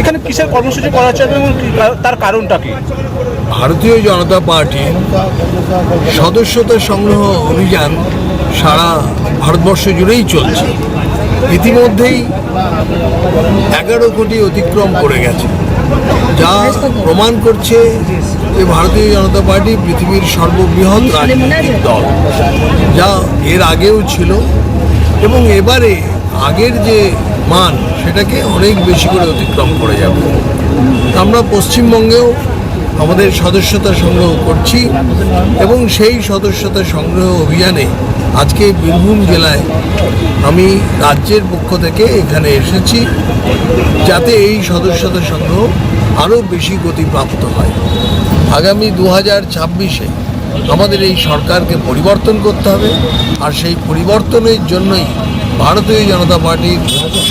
এখানে কিসের কর্মসূচি এবং তার কারণটা কি? ভারতীয় জনতা পার্টি সদস্যতা সংগ্রহ অভিযান সারা ভারতবর্ষ জুড়েই চলছে। ইতিমধ্যেই এগারো কোটি অতিক্রম করে গেছে। যা প্রমাণ করছে যে ভারতীয় জনতা পার্টি পৃথিবীর সর্ববৃহৎ রাজনৈতিক দল। যা এর আগেও ছিল এবং এবারে আগের যে মান, সেটাকে অনেক বেশি করে অতিক্রম করে যাবে। আমরা পশ্চিমবঙ্গেও আমাদের সদস্যতা সংগ্রহ করছি এবং সেই সদস্যতা সংগ্রহ অভিযানে আজকে বীরভূম জেলায় আমি রাজ্যের পক্ষ থেকে এখানে এসেছি যাতে এই সদস্যতা সংগ্রহ আরও বেশি গতিপ্রাপ্ত হয়। আগামী দু হাজার ছাব্বিশে আমাদের এই সরকারকে পরিবর্তন করতে হবে আর সেই পরিবর্তনের জন্যই ভারতীয় জনতা পার্টির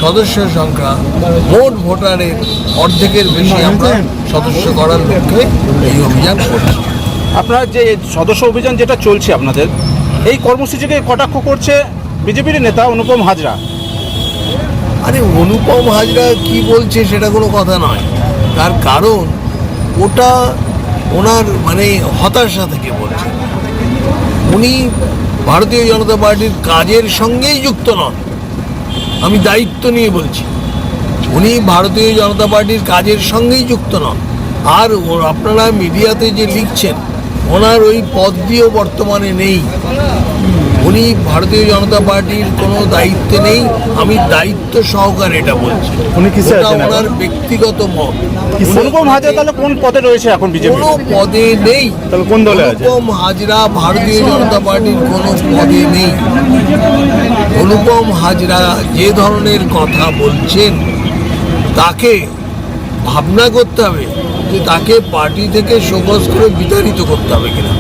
সদস্য সংখ্যা মোট ভোটারের অর্ধেকের বেশি আমরা সদস্য করার লক্ষ্যে এই অভিযান করছি। আপনার যে সদস্য অভিযান যেটা চলছে আপনাদের এই কর্মসূচিকে কটাক্ষ করছে বিজেপির নেতা অনুপম হাজরা। আরে, অনুপম হাজরা কি বলছে সেটা কোনো কথা নয়। তার কারণ ওটা ওনার মানে হতাশা থেকে বলছে। উনি ভারতীয় জনতা পার্টির কাজের সঙ্গেই যুক্ত নন। আমি দায়িত্ব নিয়ে বলছি, উনি ভারতীয় জনতা পার্টির কাজের সঙ্গেই যুক্ত নন। আর আপনারা মিডিয়াতে যে লিখছেন ওনার ওই পদ দিয়েও বর্তমানে নেই। উনি ভারতীয় জনতা পার্টির কোনো দায়িত্বে নেই। আমি দায়িত্ব সহকারে এটা বলছি। উনি কিসে আছেন ওনার ব্যক্তিগত মত। অনুপম হাজরা? তাহলে কোন পদে রয়েছে এখন বিজেপি? কোনো পদে নেই। তাহলে কোন দলে আছে? অনুপম হাজরা ভারতীয় জনতা পার্টির কোনো পদে নেই। অনুপম হাজরা যে ধরনের কথা বলছেন তাকে ভাবনা করতে হবে। যে তাকে পার্টি থেকে শোকজ করে বিতাড়িত করতে হবে কিনা।